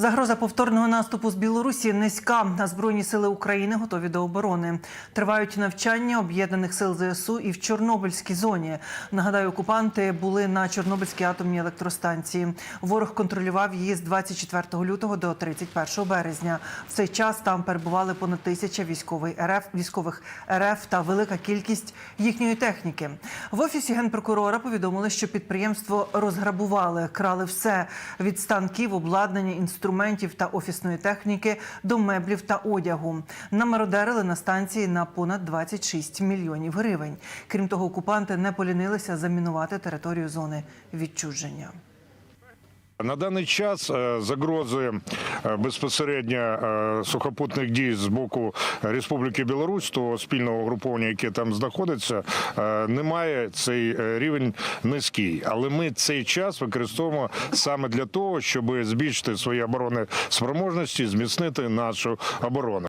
Загроза повторного наступу з Білорусі низька. А Збройні сили України готові до оборони. Тривають навчання об'єднаних сил ЗСУ і в Чорнобильській зоні. Нагадаю, окупанти були на Чорнобильській атомній електростанції. Ворог контролював її з 24 лютого до 31 березня. В цей час там перебували понад тисяча військових РФ, військових РФ та велика кількість їхньої техніки. В офісі генпрокурора повідомили, що підприємство розграбували, крали все від станків, обладнання, інструментів та офісної техніки до меблів та одягу. Намародерили на станції на понад 26 мільйонів гривень. Крім того, окупанти не полінилися замінувати територію зони відчуження. На даний час е, загрози е, безпосередньо е, сухопутних дій з боку Республіки Білорусь, того спільного угруповання, яке там знаходиться, немає цей рівень низький. Але ми цей час використовуємо саме для того, щоб збільшити свої оборонні спроможності, зміцнити нашу оборону.